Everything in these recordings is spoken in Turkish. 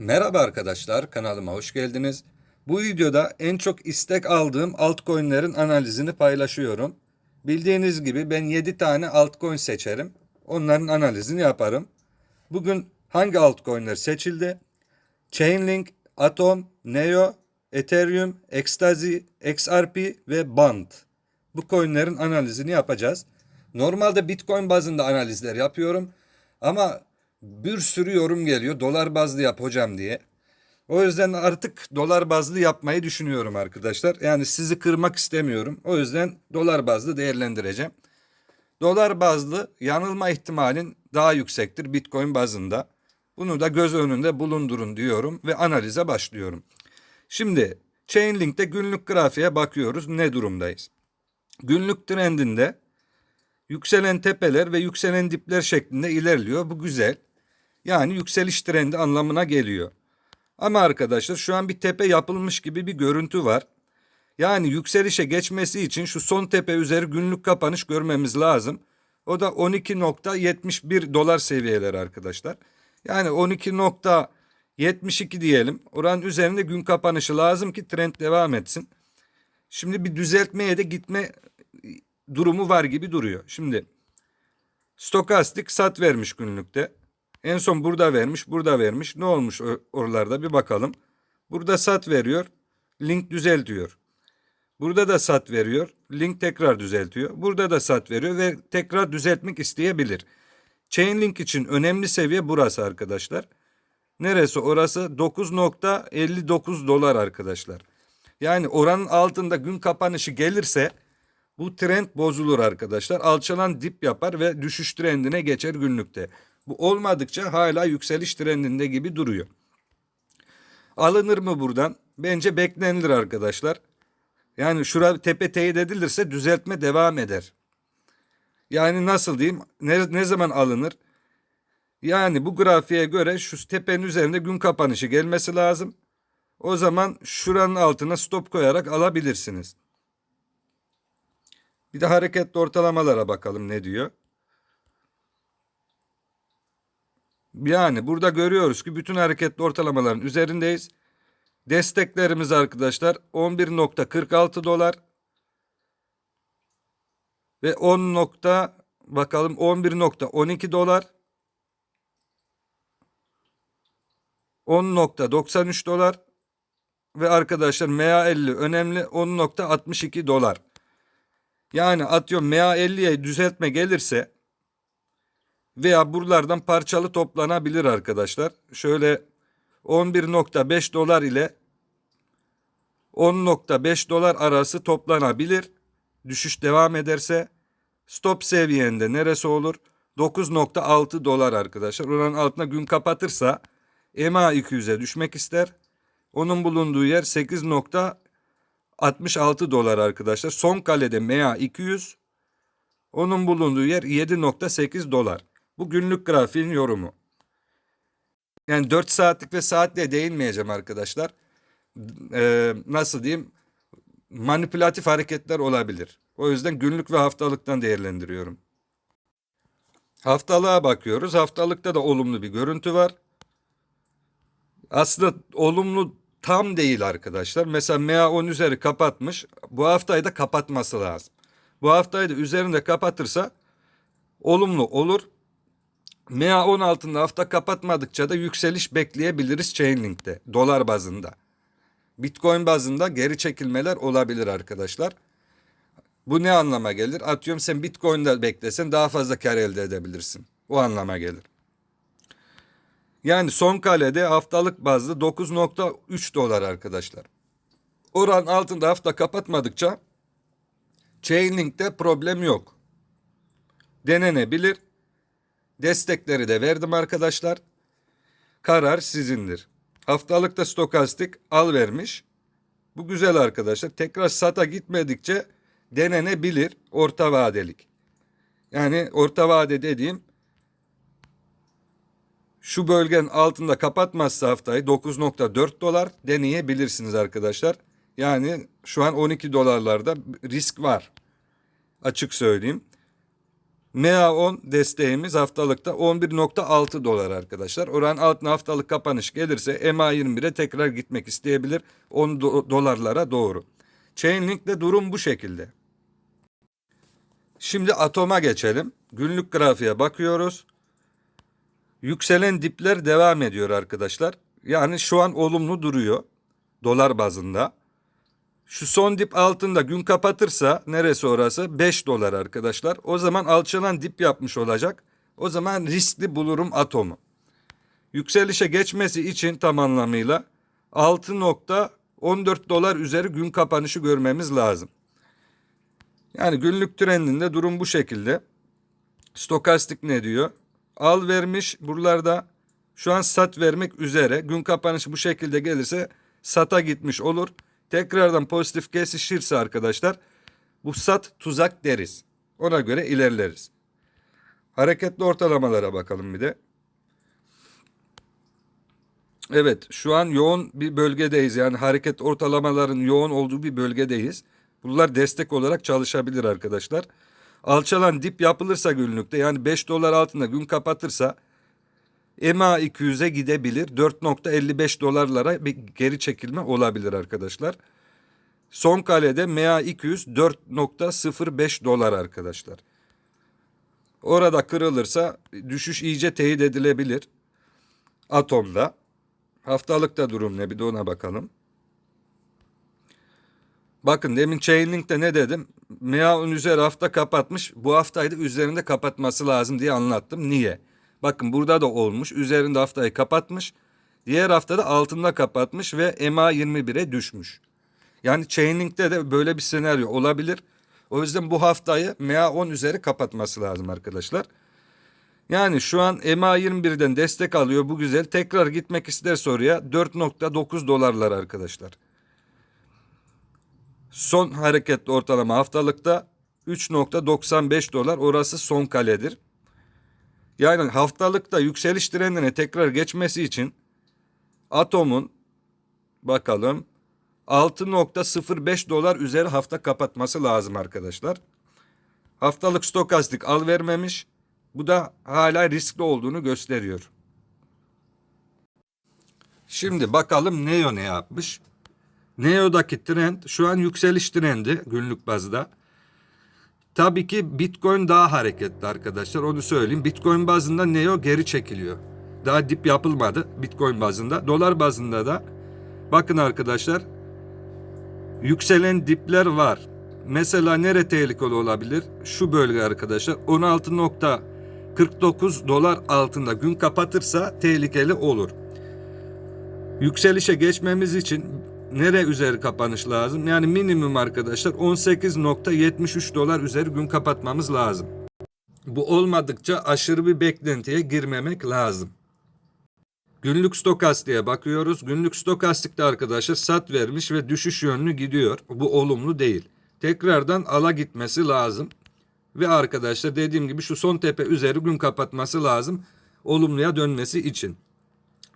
Merhaba arkadaşlar, kanalıma hoş geldiniz. Bu videoda en çok istek aldığım altcoin'lerin analizini paylaşıyorum. Bildiğiniz gibi ben 7 tane altcoin seçerim. Onların analizini yaparım. Bugün hangi altcoin'ler seçildi? Chainlink, Atom, Neo, Ethereum, Ecstasy, XRP ve Band. Bu coinlerin analizini yapacağız. Normalde Bitcoin bazında analizler yapıyorum. Ama bir sürü yorum geliyor. Dolar bazlı yap hocam diye. O yüzden artık dolar bazlı yapmayı düşünüyorum arkadaşlar. Yani sizi kırmak istemiyorum. O yüzden dolar bazlı değerlendireceğim. Dolar bazlı yanılma ihtimalin daha yüksektir Bitcoin bazında. Bunu da göz önünde bulundurun diyorum ve analize başlıyorum. Şimdi Chainlink'te günlük grafiğe bakıyoruz. Ne durumdayız? Günlük trendinde yükselen tepeler ve yükselen dipler şeklinde ilerliyor. Bu güzel. Yani yükseliş trendi anlamına geliyor. Ama arkadaşlar şu an bir tepe yapılmış gibi bir görüntü var. Yani yükselişe geçmesi için şu son tepe üzeri günlük kapanış görmemiz lazım. O da 12.71 dolar seviyeleri arkadaşlar. Yani 12.72 diyelim. Oranın üzerinde gün kapanışı lazım ki trend devam etsin. Şimdi bir düzeltmeye de gitme durumu var gibi duruyor. Şimdi stokastik sat vermiş günlükte. En son burada vermiş, burada vermiş. Ne olmuş or- oralarda bir bakalım. Burada sat veriyor, link düzeltiyor. Burada da sat veriyor, link tekrar düzeltiyor. Burada da sat veriyor ve tekrar düzeltmek isteyebilir. Chainlink için önemli seviye burası arkadaşlar. Neresi orası? 9.59 dolar arkadaşlar. Yani oranın altında gün kapanışı gelirse bu trend bozulur arkadaşlar. Alçalan dip yapar ve düşüş trendine geçer günlükte. Bu olmadıkça hala yükseliş trendinde gibi duruyor. Alınır mı buradan? Bence beklenilir arkadaşlar. Yani şura tepe teyit edilirse düzeltme devam eder. Yani nasıl diyeyim? Ne, ne zaman alınır? Yani bu grafiğe göre şu tepenin üzerinde gün kapanışı gelmesi lazım. O zaman şuranın altına stop koyarak alabilirsiniz. Bir de hareketli ortalamalara bakalım ne diyor. Yani burada görüyoruz ki bütün hareketli ortalamaların üzerindeyiz. Desteklerimiz arkadaşlar 11.46 dolar ve 10 nokta bakalım 11.12 dolar 10.93 dolar ve arkadaşlar MA50 önemli 10.62 dolar. Yani atıyorum MA50'ye düzeltme gelirse veya buralardan parçalı toplanabilir arkadaşlar. Şöyle 11.5 dolar ile 10.5 dolar arası toplanabilir. Düşüş devam ederse stop seviyende neresi olur? 9.6 dolar arkadaşlar. Oranın altına gün kapatırsa EMA 200'e düşmek ister. Onun bulunduğu yer 8.66 dolar arkadaşlar. Son kalede MA 200. Onun bulunduğu yer 7.8 dolar. Bu günlük grafiğin yorumu. Yani 4 saatlik ve saatle değinmeyeceğim arkadaşlar. Ee, nasıl diyeyim? Manipülatif hareketler olabilir. O yüzden günlük ve haftalıktan değerlendiriyorum. Haftalığa bakıyoruz. Haftalıkta da olumlu bir görüntü var. Aslında olumlu tam değil arkadaşlar. Mesela MA 10 üzeri kapatmış. Bu haftayı da kapatması lazım. Bu haftayı da üzerinde kapatırsa olumlu olur. MA 10 altında hafta kapatmadıkça da yükseliş bekleyebiliriz Chainlink'te dolar bazında. Bitcoin bazında geri çekilmeler olabilir arkadaşlar. Bu ne anlama gelir? Atıyorum sen Bitcoin'de beklesen daha fazla kar elde edebilirsin. O anlama gelir. Yani son kalede haftalık bazlı 9.3 dolar arkadaşlar. Oran altında hafta kapatmadıkça Chainlink'te problem yok. Denenebilir. Destekleri de verdim arkadaşlar. Karar sizindir. Haftalıkta stokastik al vermiş. Bu güzel arkadaşlar. Tekrar sata gitmedikçe denenebilir orta vadelik. Yani orta vade dediğim şu bölgenin altında kapatmazsa haftayı 9.4 dolar deneyebilirsiniz arkadaşlar. Yani şu an 12 dolarlarda risk var. Açık söyleyeyim. MA10 desteğimiz haftalıkta 11.6 dolar arkadaşlar. Oran altına haftalık kapanış gelirse MA21'e tekrar gitmek isteyebilir 10 do- dolarlara doğru. Chainlink'te durum bu şekilde. Şimdi Atom'a geçelim. Günlük grafiğe bakıyoruz. Yükselen dipler devam ediyor arkadaşlar. Yani şu an olumlu duruyor dolar bazında. Şu son dip altında gün kapatırsa neresi orası? 5 dolar arkadaşlar. O zaman alçalan dip yapmış olacak. O zaman riskli bulurum atomu. Yükselişe geçmesi için tam anlamıyla 6.14 dolar üzeri gün kapanışı görmemiz lazım. Yani günlük trendinde durum bu şekilde. Stokastik ne diyor? Al vermiş buralarda şu an sat vermek üzere. Gün kapanışı bu şekilde gelirse sata gitmiş olur. Tekrardan pozitif kesişirse arkadaşlar bu sat tuzak deriz. Ona göre ilerleriz. Hareketli ortalamalara bakalım bir de. Evet şu an yoğun bir bölgedeyiz. Yani hareket ortalamaların yoğun olduğu bir bölgedeyiz. Bunlar destek olarak çalışabilir arkadaşlar. Alçalan dip yapılırsa günlükte yani 5 dolar altında gün kapatırsa EMA 200'e gidebilir. 4.55 dolarlara bir geri çekilme olabilir arkadaşlar. Son kalede MA 200 4.05 dolar arkadaşlar. Orada kırılırsa düşüş iyice teyit edilebilir. Atomda. Haftalıkta durum ne bir de ona bakalım. Bakın demin Chainlink'te ne dedim? MA10 üzeri hafta kapatmış. Bu haftayı da üzerinde kapatması lazım diye anlattım. Niye? Bakın burada da olmuş. Üzerinde haftayı kapatmış. Diğer haftada altında kapatmış ve MA 21'e düşmüş. Yani Chainlink'te de böyle bir senaryo olabilir. O yüzden bu haftayı MA 10 üzeri kapatması lazım arkadaşlar. Yani şu an MA 21'den destek alıyor bu güzel. Tekrar gitmek isterse oraya 4.9 dolarlar arkadaşlar. Son hareketli ortalama haftalıkta 3.95 dolar orası son kaledir. Yani haftalıkta yükseliş trendine tekrar geçmesi için atomun bakalım 6.05 dolar üzeri hafta kapatması lazım arkadaşlar. Haftalık stokastik al vermemiş. Bu da hala riskli olduğunu gösteriyor. Şimdi bakalım Neo ne yapmış? Neo'daki trend şu an yükseliş trendi günlük bazda. Tabii ki Bitcoin daha hareketli arkadaşlar onu söyleyeyim. Bitcoin bazında Neo geri çekiliyor. Daha dip yapılmadı Bitcoin bazında. Dolar bazında da bakın arkadaşlar yükselen dipler var. Mesela nere tehlikeli olabilir? Şu bölge arkadaşlar 16.49 dolar altında gün kapatırsa tehlikeli olur. Yükselişe geçmemiz için nere üzeri kapanış lazım? Yani minimum arkadaşlar 18.73 dolar üzeri gün kapatmamız lazım. Bu olmadıkça aşırı bir beklentiye girmemek lazım. Günlük stokastiğe bakıyoruz. Günlük stokastikte arkadaşlar sat vermiş ve düşüş yönlü gidiyor. Bu olumlu değil. Tekrardan ala gitmesi lazım. Ve arkadaşlar dediğim gibi şu son tepe üzeri gün kapatması lazım. Olumluya dönmesi için.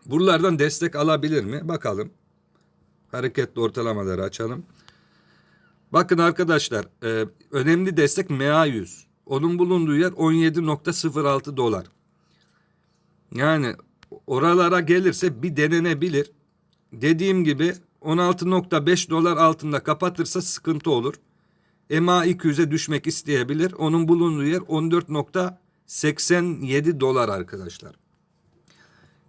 Buralardan destek alabilir mi? Bakalım. Hareketli ortalamaları açalım. Bakın arkadaşlar e, önemli destek MA100. Onun bulunduğu yer 17.06 dolar. Yani oralara gelirse bir denenebilir. Dediğim gibi 16.5 dolar altında kapatırsa sıkıntı olur. MA 200'e düşmek isteyebilir. Onun bulunduğu yer 14.87 dolar arkadaşlar.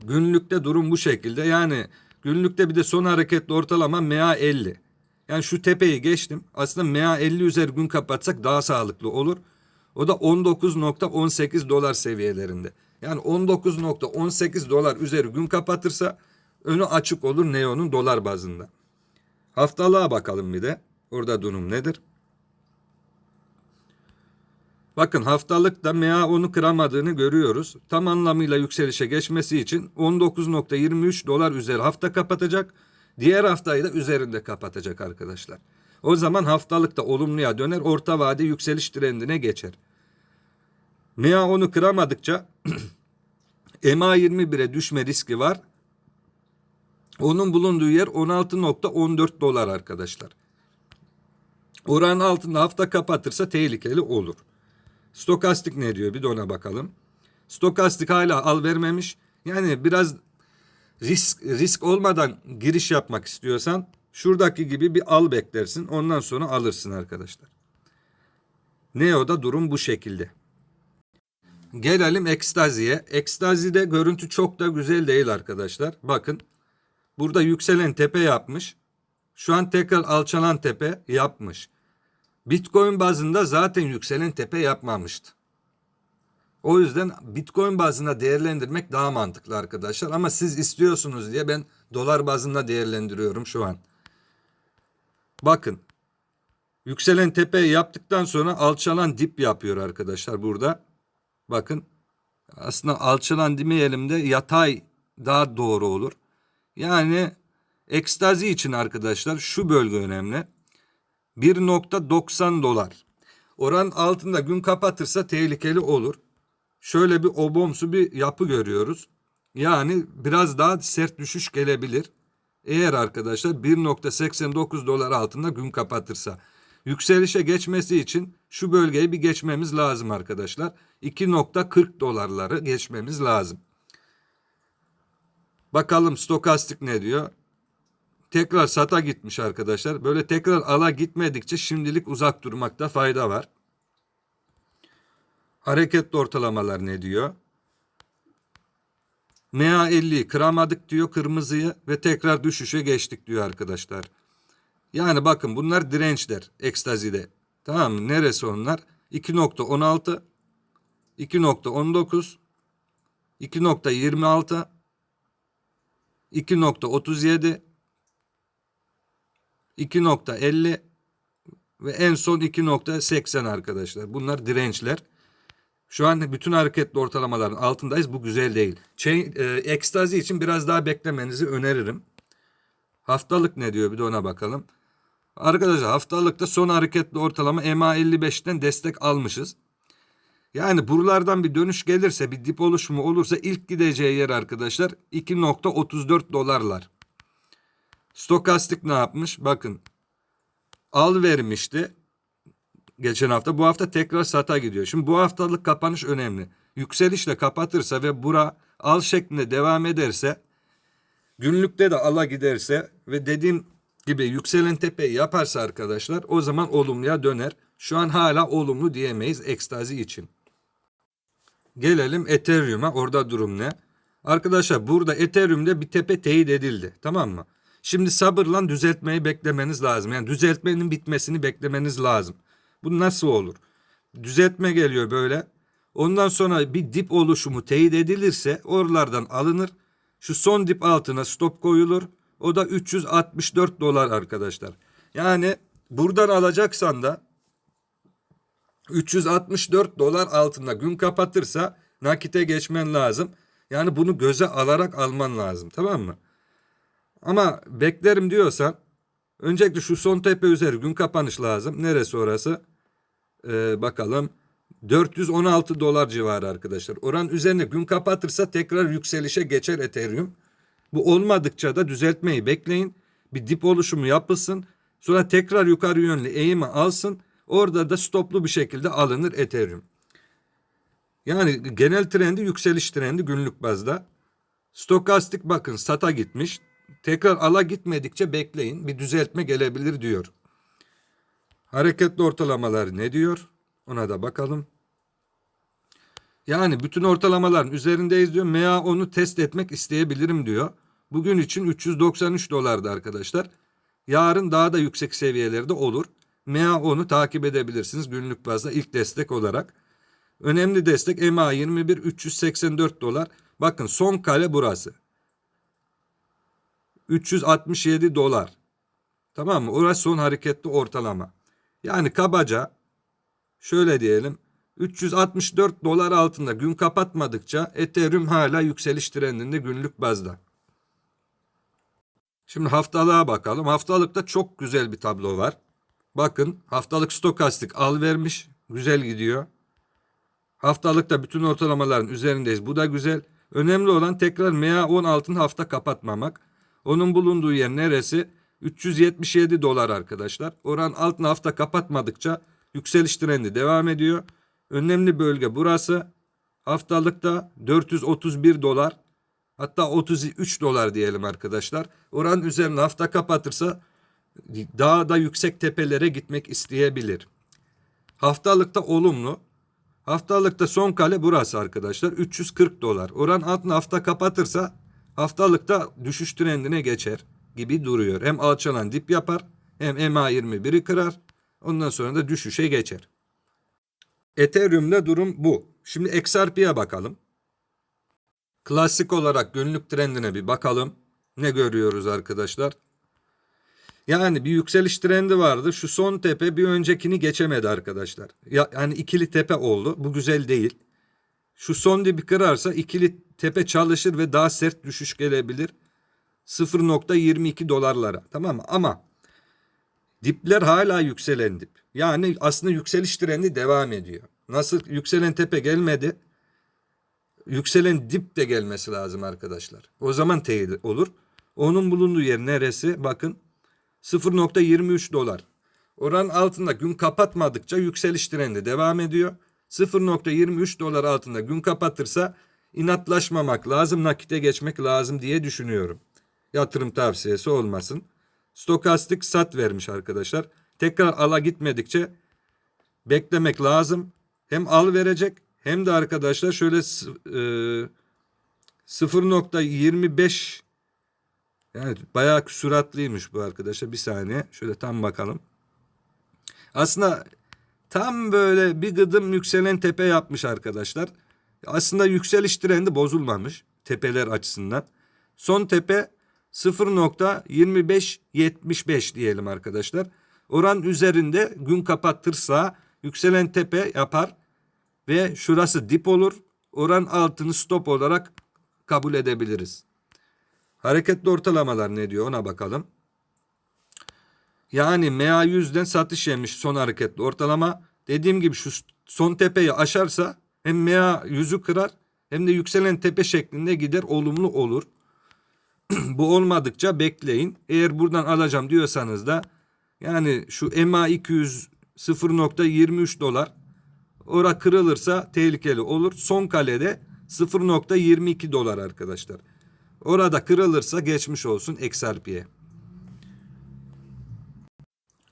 Günlükte durum bu şekilde. Yani günlükte bir de son hareketli ortalama MA 50. Yani şu tepeyi geçtim. Aslında MA 50 üzeri gün kapatsak daha sağlıklı olur. O da 19.18 dolar seviyelerinde. Yani 19.18 dolar üzeri gün kapatırsa önü açık olur Neo'nun dolar bazında. Haftalığa bakalım bir de. Orada durum nedir? Bakın haftalıkta MA onu kıramadığını görüyoruz. Tam anlamıyla yükselişe geçmesi için 19.23 dolar üzeri hafta kapatacak. Diğer haftayı da üzerinde kapatacak arkadaşlar. O zaman haftalıkta olumluya döner orta vade yükseliş trendine geçer. MA onu kıramadıkça MA 21'e düşme riski var. Onun bulunduğu yer 16.14 dolar arkadaşlar. Oranın altında hafta kapatırsa tehlikeli olur. Stokastik ne diyor? Bir de ona bakalım. Stokastik hala al vermemiş. Yani biraz risk risk olmadan giriş yapmak istiyorsan şuradaki gibi bir al beklersin. Ondan sonra alırsın arkadaşlar. Neo'da durum bu şekilde. Gelelim ekstaziye. Ekstazide görüntü çok da güzel değil arkadaşlar. Bakın burada yükselen tepe yapmış. Şu an tekrar alçalan tepe yapmış. Bitcoin bazında zaten yükselen tepe yapmamıştı. O yüzden Bitcoin bazında değerlendirmek daha mantıklı arkadaşlar. Ama siz istiyorsunuz diye ben dolar bazında değerlendiriyorum şu an. Bakın. Yükselen tepeyi yaptıktan sonra alçalan dip yapıyor arkadaşlar burada. Bakın. Aslında alçalan demeyelim de yatay daha doğru olur. Yani ekstazi için arkadaşlar şu bölge önemli. 1.90 dolar. Oran altında gün kapatırsa tehlikeli olur. Şöyle bir obomsu bir yapı görüyoruz. Yani biraz daha sert düşüş gelebilir. Eğer arkadaşlar 1.89 dolar altında gün kapatırsa. Yükselişe geçmesi için şu bölgeyi bir geçmemiz lazım arkadaşlar. 2.40 dolarları geçmemiz lazım. Bakalım stokastik ne diyor? Tekrar sata gitmiş arkadaşlar. Böyle tekrar ala gitmedikçe şimdilik uzak durmakta fayda var. Hareketli ortalamalar ne diyor? MA50'yi kıramadık diyor kırmızıyı ve tekrar düşüşe geçtik diyor arkadaşlar. Yani bakın bunlar dirençler ekstazide. Tamam mı? Neresi onlar? 2.16 2.19 2.26 2.37 2.50 ve en son 2.80 arkadaşlar. Bunlar dirençler. Şu an bütün hareketli ortalamaların altındayız. Bu güzel değil. Chain, e, ekstazi için biraz daha beklemenizi öneririm. Haftalık ne diyor bir de ona bakalım. Arkadaşlar haftalıkta son hareketli ortalama MA55'ten destek almışız. Yani buralardan bir dönüş gelirse bir dip oluşumu olursa ilk gideceği yer arkadaşlar 2.34 dolarlar. Stokastik ne yapmış? Bakın al vermişti geçen hafta. Bu hafta tekrar sata gidiyor. Şimdi bu haftalık kapanış önemli. Yükselişle kapatırsa ve bura al şeklinde devam ederse günlükte de ala giderse ve dediğim gibi yükselen tepeyi yaparsa arkadaşlar o zaman olumluya döner. Şu an hala olumlu diyemeyiz ekstazi için. Gelelim Ethereum'a. Orada durum ne? Arkadaşlar burada Ethereum'de bir tepe teyit edildi. Tamam mı? Şimdi sabırla düzeltmeyi beklemeniz lazım. Yani düzeltmenin bitmesini beklemeniz lazım. Bu nasıl olur? Düzeltme geliyor böyle. Ondan sonra bir dip oluşumu teyit edilirse oralardan alınır. Şu son dip altına stop koyulur. O da 364 dolar arkadaşlar. Yani buradan alacaksan da 364 dolar altında gün kapatırsa nakite geçmen lazım. Yani bunu göze alarak alman lazım tamam mı? Ama beklerim diyorsan öncelikle şu son tepe üzeri gün kapanış lazım. Neresi orası? Ee, bakalım 416 dolar civarı arkadaşlar. Oran üzerine gün kapatırsa tekrar yükselişe geçer Ethereum. Bu olmadıkça da düzeltmeyi bekleyin. Bir dip oluşumu yapılsın. Sonra tekrar yukarı yönlü eğimi alsın. Orada da stoplu bir şekilde alınır Ethereum. Yani genel trendi yükseliş trendi günlük bazda. Stokastik bakın sata gitmiş. Tekrar ala gitmedikçe bekleyin. Bir düzeltme gelebilir diyor. Hareketli ortalamalar ne diyor? Ona da bakalım. Yani bütün ortalamaların üzerindeyiz diyor. MA onu test etmek isteyebilirim diyor. Bugün için 393 dolardı arkadaşlar. Yarın daha da yüksek seviyelerde olur. MA onu takip edebilirsiniz günlük bazda ilk destek olarak. Önemli destek MA 21 384 dolar. Bakın son kale burası. 367 dolar. Tamam mı? Orası son hareketli ortalama. Yani kabaca şöyle diyelim 364 dolar altında gün kapatmadıkça Ethereum hala yükseliş trendinde günlük bazda. Şimdi haftalığa bakalım. Haftalıkta çok güzel bir tablo var. Bakın haftalık stokastik al vermiş. Güzel gidiyor. Haftalıkta bütün ortalamaların üzerindeyiz. Bu da güzel. Önemli olan tekrar MA10 altın hafta kapatmamak. Onun bulunduğu yer neresi? 377 dolar arkadaşlar. Oran altın hafta kapatmadıkça yükseliş trendi devam ediyor. Önemli bölge burası. Haftalıkta 431 dolar hatta 33 dolar diyelim arkadaşlar. Oranın üzerine hafta kapatırsa daha da yüksek tepelere gitmek isteyebilir. Haftalıkta olumlu. Haftalıkta son kale burası arkadaşlar. 340 dolar. Oran altına hafta kapatırsa haftalıkta düşüş trendine geçer gibi duruyor. Hem alçalan dip yapar hem MA21'i kırar. Ondan sonra da düşüşe geçer. Ethereum'da durum bu. Şimdi XRP'ye bakalım. Klasik olarak günlük trendine bir bakalım. Ne görüyoruz arkadaşlar? Yani bir yükseliş trendi vardı. Şu son tepe bir öncekini geçemedi arkadaşlar. Ya, yani ikili tepe oldu. Bu güzel değil. Şu son dibi kırarsa ikili tepe çalışır ve daha sert düşüş gelebilir. 0.22 dolarlara. Tamam mı? Ama dipler hala yükselen dip. Yani aslında yükseliş trendi devam ediyor. Nasıl yükselen tepe gelmedi. Yükselen dip de gelmesi lazım arkadaşlar. O zaman teyit olur. Onun bulunduğu yer neresi? Bakın 0.23 dolar. Oran altında gün kapatmadıkça yükseliş trendi devam ediyor. 0.23 dolar altında gün kapatırsa inatlaşmamak lazım, nakite geçmek lazım diye düşünüyorum. Yatırım tavsiyesi olmasın. Stokastik sat vermiş arkadaşlar. Tekrar ala gitmedikçe beklemek lazım. Hem al verecek hem de arkadaşlar şöyle e, 0.25 yani bayağı süratliymiş bu arkadaşlar. Bir saniye. Şöyle tam bakalım. Aslında tam böyle bir gıdım yükselen tepe yapmış arkadaşlar. Aslında yükseliş trendi bozulmamış tepeler açısından. Son tepe 0.2575 diyelim arkadaşlar. Oran üzerinde gün kapattırsa yükselen tepe yapar ve şurası dip olur. Oran altını stop olarak kabul edebiliriz. Hareketli ortalamalar ne diyor ona bakalım. Yani MA100'den satış yemiş son hareketli ortalama. Dediğim gibi şu son tepeyi aşarsa hem MA100'ü kırar hem de yükselen tepe şeklinde gider olumlu olur. Bu olmadıkça bekleyin. Eğer buradan alacağım diyorsanız da yani şu MA200 0.23 dolar ora kırılırsa tehlikeli olur. Son kalede 0.22 dolar arkadaşlar. Orada kırılırsa geçmiş olsun XRP'ye.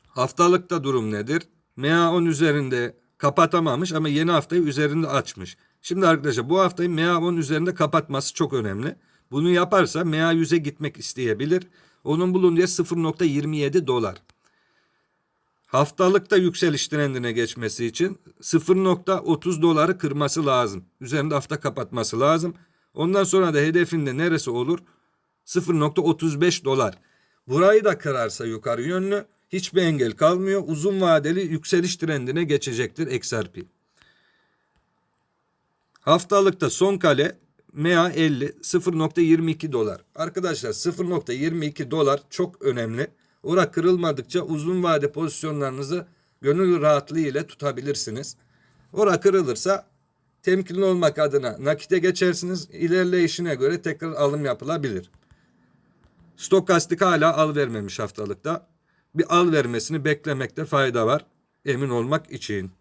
Haftalıkta durum nedir? MA10 üzerinde kapatamamış ama yeni haftayı üzerinde açmış. Şimdi arkadaşlar bu haftayı MA10 üzerinde kapatması çok önemli. Bunu yaparsa MA100'e gitmek isteyebilir. Onun bulunduğu yer 0.27 dolar. Haftalıkta yükseliş trendine geçmesi için 0.30 doları kırması lazım. Üzerinde hafta kapatması lazım. Ondan sonra da hedefinde neresi olur? 0.35 dolar. Burayı da kırarsa yukarı yönlü hiçbir engel kalmıyor. Uzun vadeli yükseliş trendine geçecektir XRP. Haftalıkta son kale MA 50 0.22 dolar. Arkadaşlar 0.22 dolar çok önemli. Ora kırılmadıkça uzun vade pozisyonlarınızı gönül rahatlığı ile tutabilirsiniz. Ora kırılırsa temkinli olmak adına nakite geçersiniz. İlerleyişine göre tekrar alım yapılabilir. Stokastik hala al vermemiş haftalıkta. Bir al vermesini beklemekte fayda var. Emin olmak için.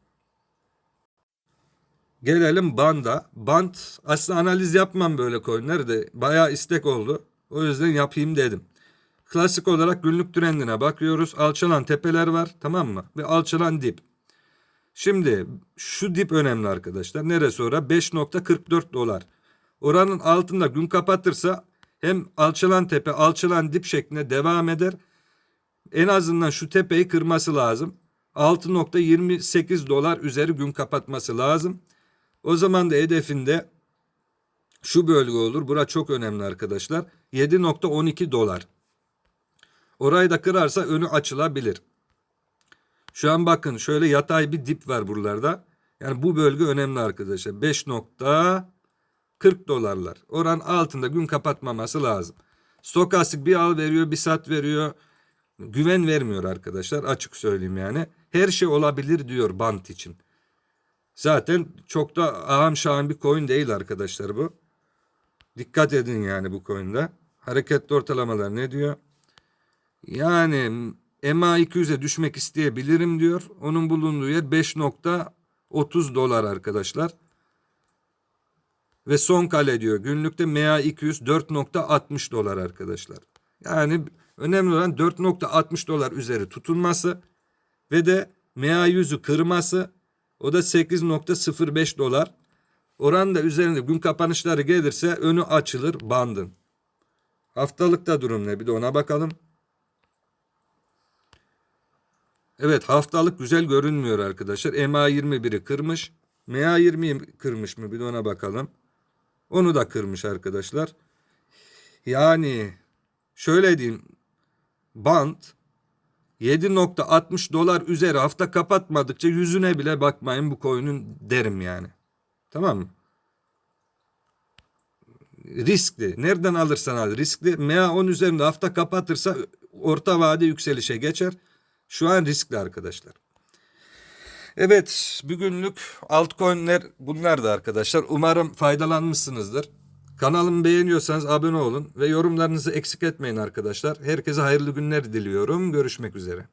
Gelelim banda. Band aslında analiz yapmam böyle coinler de bayağı istek oldu. O yüzden yapayım dedim. Klasik olarak günlük trendine bakıyoruz. Alçalan tepeler var tamam mı? Ve alçalan dip. Şimdi şu dip önemli arkadaşlar. Neresi ora? 5.44 dolar. Oranın altında gün kapatırsa hem alçalan tepe alçalan dip şeklinde devam eder. En azından şu tepeyi kırması lazım. 6.28 dolar üzeri gün kapatması lazım. O zaman da hedefinde şu bölge olur. Bura çok önemli arkadaşlar. 7.12 dolar. Orayı da kırarsa önü açılabilir. Şu an bakın şöyle yatay bir dip var buralarda. Yani bu bölge önemli arkadaşlar. 5.40 dolarlar. Oran altında gün kapatmaması lazım. Stokastik bir al veriyor bir sat veriyor. Güven vermiyor arkadaşlar açık söyleyeyim yani. Her şey olabilir diyor bant için. Zaten çok da aham şahım bir coin değil arkadaşlar bu. Dikkat edin yani bu coin'de. Hareketli ortalamalar ne diyor? Yani MA200'e düşmek isteyebilirim diyor. Onun bulunduğu yer 5.10 30 dolar arkadaşlar. Ve son kale diyor. Günlükte MA200 4.60 dolar arkadaşlar. Yani önemli olan 4.60 dolar üzeri tutunması ve de MA100'ü kırması. O da 8.05 dolar. Oran da üzerinde gün kapanışları gelirse önü açılır bandın. Haftalıkta durum ne? Bir de ona bakalım. Evet haftalık güzel görünmüyor arkadaşlar. MA21'i kırmış. MA20'yi kırmış mı? Bir de ona bakalım. Onu da kırmış arkadaşlar. Yani şöyle diyeyim. Bant 7.60 dolar üzeri hafta kapatmadıkça yüzüne bile bakmayın bu coin'in derim yani. Tamam mı? Riskli. Nereden alırsan al riskli. MA10 üzerinde hafta kapatırsa orta vade yükselişe geçer. Şu an riskli arkadaşlar. Evet bugünlük altcoin'ler bunlardı arkadaşlar. Umarım faydalanmışsınızdır. Kanalımı beğeniyorsanız abone olun ve yorumlarınızı eksik etmeyin arkadaşlar. Herkese hayırlı günler diliyorum. Görüşmek üzere.